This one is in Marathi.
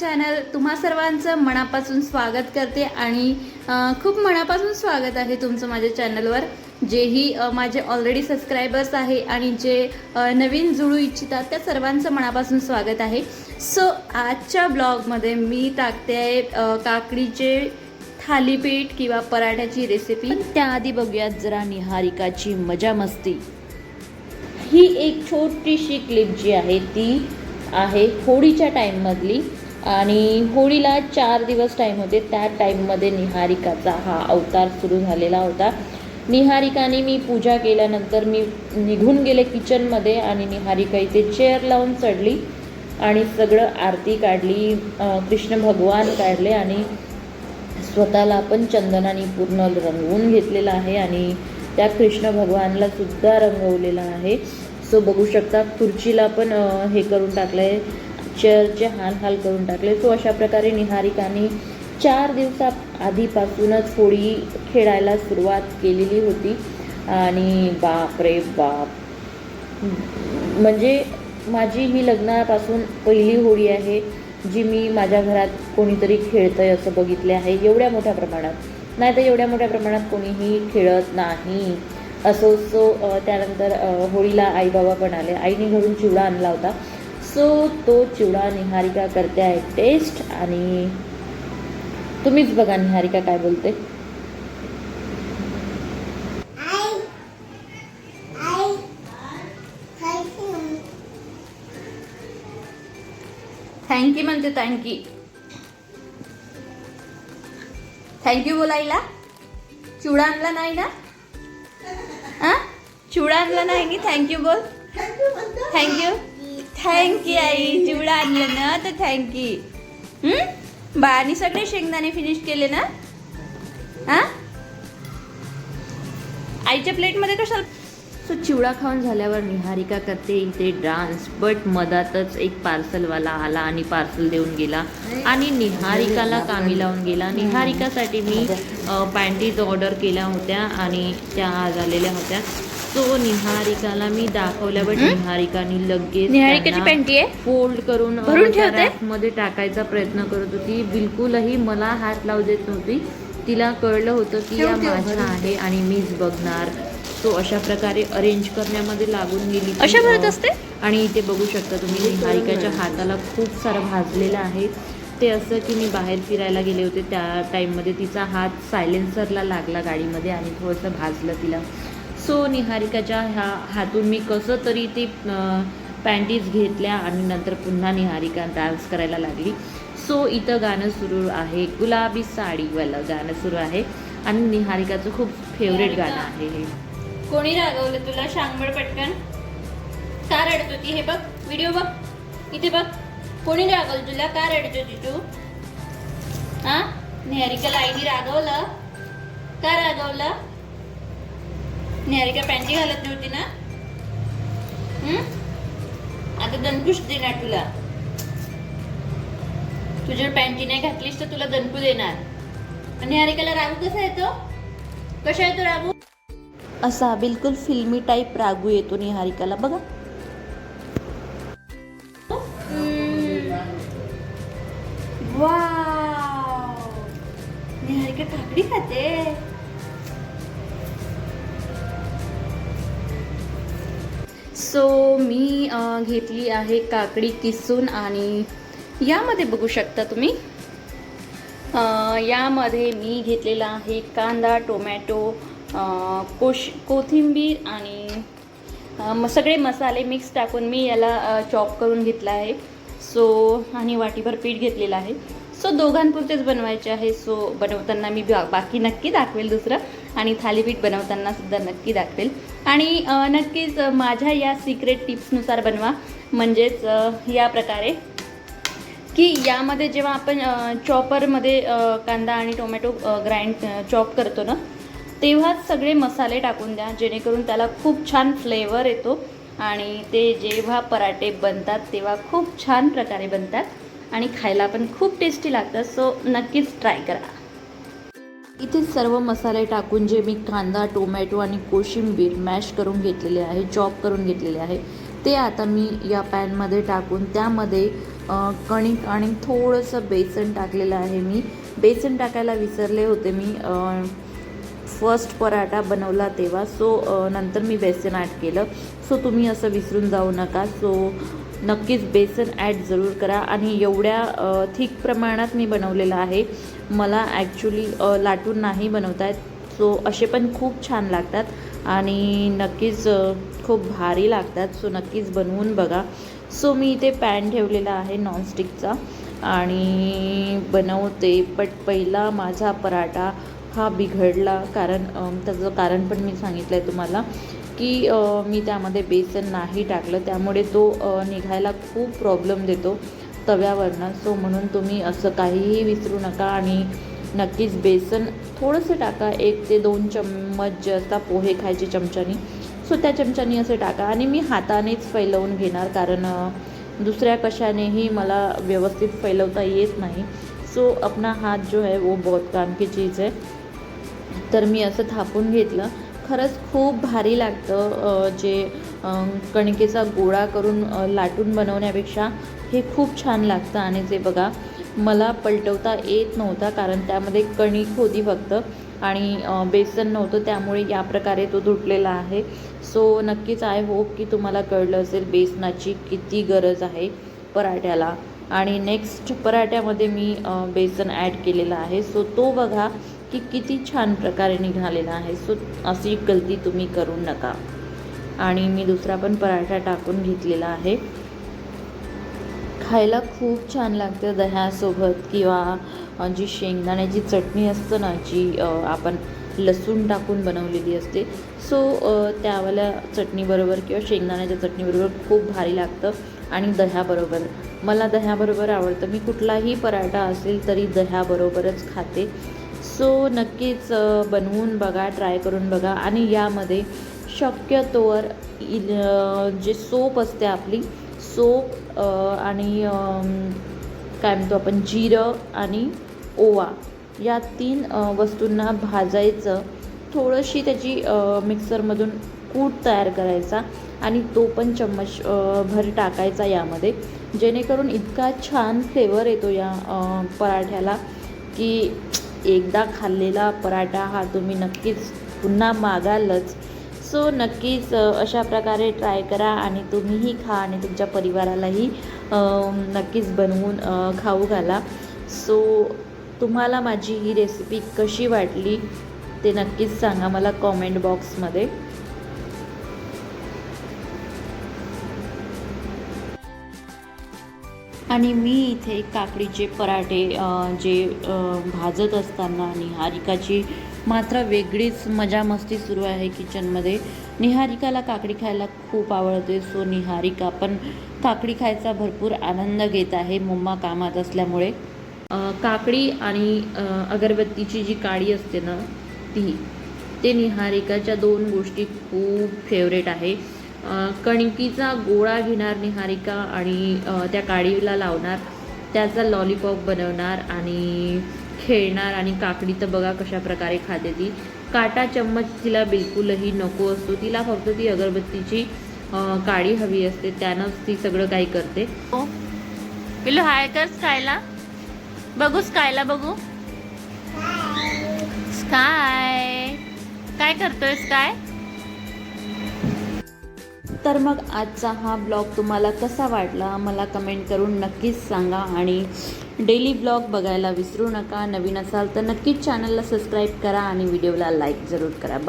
चॅनल तुम्हा सर्वांचं मनापासून स्वागत करते आणि खूप मनापासून स्वागत आहे तुमचं माझ्या चॅनलवर जेही माझे ऑलरेडी सबस्क्रायबर्स आहे आणि जे नवीन जुळू इच्छितात त्या सर्वांचं मनापासून स्वागत आहे. सो आजच्या ब्लॉगमध्ये मी टाकते आहे काकडीचे थालीपीठ किंवा पराठ्याची रेसिपी त्याआधी बघूयात जरा निहारिकाची मजा मस्ती. ही एक छोटीशी क्लिप जी आहे ती आहे होळीच्या टाईममधली आणि होळीला चार दिवस टाईम होते. त्या टाईममध्ये निहारिकाचा हा अवतार सुरू झालेला होता. निहारिकाने मी पूजा केल्यानंतर मी निघून गेले किचनमध्ये आणि निहारिका इथे चेअर लावून चढली आणि सगळं आरती काढली कृष्ण भगवान काढले आणि स्वतःला आपण चंदनाने पूर्ण रंगवून घेतलेलं आहे आणि त्या कृष्ण भगवानला सुद्धा रंगवलेला आहे. सो बघू शकता खुर्चीला पण हे करून टाकलं आहे चेअरचे हाल करून टाकले. सो अशा प्रकारे निहारिकाने चार दिवसा आधीपासूनच होळी खेळायला सुरुवात केलेली होती. आणि बाप रे बाप. म्हणजे माझी ही लग्नापासून पहिली होळी आहे जी मी माझ्या घरात कोणीतरी खेळतं आहे असं बघितले आहे एवढ्या मोठ्या प्रमाणात. नाही तर एवढ्या मोठ्या प्रमाणात कोणीही खेळत नाही. असो सो त्यानंतर होळीला आई बाबा पण आले. आईने घरून चिवडा आणला होता. सो तो चिवडा निहारिका करते आहे टेस्ट आणि तुम्हीच बघा निहारिका काय बोलते. थँक्यू म्हणते थँक्यू थँक्यू बोलायला? चिवडा आणला नाही ना? चिवडा आणला नाही थँक्यू बोल. थँक्यू थँक्यू आई. चिवडा आणलं ना तर थँक्यू बाळाने सगळे शेंगदाणे फिनिश केले ना? हा? आईच्या प्लेटमध्ये कशाला? सो चिवडा खाऊन झाल्यावर निहारिका करते इथे डान्स बट मधातच एक पार्सलवाला आला आणि पार्सल देऊन गेला. आणि निहारिकाला कामी लावून गेला. निहारिकासाठी मी पॅन्टीज ऑर्डर केल्या होत्या आणि त्या आज आलेल्या होत्या. सो निहारिकाला मी दाखवल्या बट निहारिकाने लगेच निहारिकाची पॅन्टी आहे? फोल्ड करून भरून ठेवते? रॅकमध्ये टाकायचा प्रयत्न करत होती. बिलकुलही मला हात लावू देत नव्हती. तिला कळलं होतं की या माझ्या आहे आणि मीच बघणार. तो अशा प्रकारे अरेंज करण्यामध्ये लागून गेली. ती, अशा भरत असते? आणि इथे बघू शकता तुम्ही निहारिकाच्या हाताला खूप सारं भाजलेलं आहे. ते असं की मी बाहेर फिरायला गेले होते त्या टाईममध्ये तिचा हात सायलेन्सरला लागला गाडीमध्ये आणि थोडंसं भाजलं तिला. सो निहारिकाच्या ह्या हातून मी कसं तरी ते पॅन्टीज घेतल्या आणि नंतर पुन्हा निहारिका डान्स करायला लागली. सो इथं गाणं सुरू आहे. गुलाबी साडीवालं गाणं सुरू आहे. आणि निहारिकाचं खूप फेवरेट गाणं आहे हे. कोणी रागवलं तुला? शांगबळ पटकन. का रडत होती हे बघ व्हिडिओ बघ. इथे बघ. कोणी रागवलं तुला? का रडत होती तू? हा? निहारिकाला आईने रागवलं. का रागवलं? निहारिका पॅन्टी घालत नव्हती ना? हम्म? आता दणकुश देणार तुला. तू जर पॅन्टी नाही घातलीस तर तुला दणकू देणार. आणि निहारिकाला रागू कसा येतो? कसा येतो रागू? असा बिलकुल फिल्मी टाईप रागू येतो निहारिकाला बघा. वाव. निहारिका काकडी खाते. सो मी घेतली आहे काकडी किसून आणि यामध्ये बघू शकता तुम्ही. यामध्ये मी घेतलेला आहे कांदा टोमॅटो कोश कोथिंबीर आणि म सगळे मसाले मिक्स टाकून मी याला चॉप करून घेतला आहे. सो आणि वाटीभर पीठ घेतलेलं आहे. सो दोघांपुरतेच बनवायचे आहे. सो बनवताना मी बा- बाकी नक्की दाखवेल दुसरं आणि थालीपीठ बनवताना सुद्धा नक्की दाखवेल. आणि नक्कीच माझ्या या सिक्रेट टिप्सनुसार बनवा. म्हणजेच या प्रकारे. की यामध्ये जेव्हा आपण चॉपरमध्ये कांदा आणि टोमॅटो ग्राइंड चॉप करतो ना तेव्हाच सगळे मसाले टाकून द्या. जेणेकरून त्याला खूप छान फ्लेवर येतो आणि ते जेव्हा पराठे बनतात तेव्हा खूप छान प्रकारे बनतात आणि खायला पण खूप टेस्टी लागतात. सो नक्कीच ट्राय करा. इथे सर्व मसाले टाकून जे मी कांदा टोमॅटो आणि कोशिंबीर मॅश करून घेतलेले आहे चॉप करून घेतलेले आहे ते आता मी या पॅनमध्ये टाकून त्यामध्ये कणिक आणि थोडंसं बेसन टाकलेलं आहे मी. बेसन टाकायला विसरले होते मी. फर्स्ट पराठा बनवला तेव्हा. सो नंतर मी बेसन ॲड केलं. सो तुम्ही असं विसरून जाऊ नका. सो नक्कीच बेसन ॲड जरूर करा. आणि एवढ्या थिक प्रमाणात मी बनवलेलं आहे. मला ॲक्च्युली लाटून नाही बनवता येत सो असे पण खूप छान लागतात. आणि नक्कीच खूप भारी लागतात. सो नक्कीच बनवून बघा. सो मी इथे पॅन ठेवलेला आहे नॉनस्टिकचा आणि बनवते बट पहिला माझा पराठा हा बिघडला. कारण त्याचं कारण पण मी सांगितलं आहे तुम्हाला की मी त्यामध्ये बेसन नाही टाकलं. त्यामुळे तो निघायला खूप प्रॉब्लेम देतो. तव्यावरनं सो म्हणून तुम्ही असं काहीही विसरू नका आणि नक्कीच बेसन थोडंसं टाका. एक ते दोन चम्मच जे असतात पोहे खायचे चमच्यानी. सो त्या चमच्यानी असं टाका. आणि मी हातानेच फैलवून घेणार कारण दुसऱ्या कशानेही मला व्यवस्थित फैलवता येत नाही. सो अपना हात जो है वो बहुत काम की चीज़ है. तर मी असं थापून घेतलं. खरंच खूप भारी लागतं जे कणकेचा गोळा करून लाटून बनवण्यापेक्षा. हे खूप छान लागतं आणि ते बघा मला पलटवता येत नव्हता कारण त्यामध्ये कणिक होती फक्त आणि बेसन नव्हतं त्यामुळे या प्रकारे तो तुटलेला आहे. सो नक्कीच आय होप की तुम्हाला कळलं असेल बेसनाची किती गरज आहे पराठ्याला. आणि नेक्स्ट पराठ्यामध्ये मी बेसन ॲड केलेलं आहे. सो तो बघा की किती छान प्रकारे निघालेला आहे. सो अशी गलती तुम्ही करू नका. आणि मी दुसरा पण पराठा टाकून घेतलेला आहे. खायला खूप छान लागतं दह्यासोबत किंवा जी शेंगदाण्याची चटणी असतं ना जी आपण लसूण टाकून बनवलेली असते. सो त्यावाल्या चटणीबरोबर किंवा शेंगदाण्याच्या चटणीबरोबर खूप भारी लागतं आणि दह्याबरोबर. मला दह्याबरोबर आवडतं. मी कुठलाही पराठा असेल तरी दह्याबरोबरच खाते. सो नक्कीच बनवून बघा ट्राय करून बघा. आणि यामध्ये शक्यतोवर जे सोप असते आपली सोप आणि काय म्हणतो आपण जिरं आणि ओवा या तीन वस्तूंना भाजायचं. थोडीशी त्याची मिक्सरमधून कूट तयार करायचा आणि तो पण चम्मच भर टाकायचा यामध्ये. जेणेकरून इतका छान फ्लेवर येतो या पराठ्याला की एकदा खाल्लेला पराठा हा तुम्ही नक्कीच पुन्हा मागालच. सो नक्कीच अशा प्रकारे ट्राय करा आणि तुम्हीही खा आणि तुमच्या परिवारालाही नक्कीच बनवून खाऊ घाला. सो तुम्हाला माझी ही रेसिपी कशी वाटली ते नक्कीच सांगा मला कॉमेंट बॉक्समध्ये आणि मी इथे काकडीचे पराठे जे भाजत असताना निहारिकाची मात्र वेगळीच मजा मस्ती सुरू आहे किचनमध्ये. निहारिकाला काकडी खायला खूप आवडते सो निहारिका पण काकडी खायचा भरपूर आनंद घेत आहे. मम्मा कामात असल्यामुळे. काकडी आणि अगरबत्तीची जी काडी असते ना ती ते निहारिकाच्या दोन गोष्टी खूप फेवरेट आहे. कणकीचा गोळा घेणार निहारिका आणि त्या काडीला लावणार त्याचा लॉलीपॉप बनवणार आणि खेळणार आणि काकडी तर बघा कशा प्रकारे खाते ती. काटा चम्मच तिला बिलकुलही नको असतो. तिला फक्त ती अगरबत्तीची काळी काडी हवी असते. त्यानंच ती सगळं काही करते. पिलू हाय कर स्कायला. बघू स्कायला बघू. स्काय. काय करतोय स्काय? तर मग आजचा हा ब्लॉग तुम्हाला कसा वाटला? मला कमेंट करून नक्कीच सांगा आणि डेली ब्लॉग बघायला विसरू नका. नवीन असाल तर नक्कीच चॅनलला सबस्क्राईब करा आणि व्हिडिओला लाईक जरूर करा. बा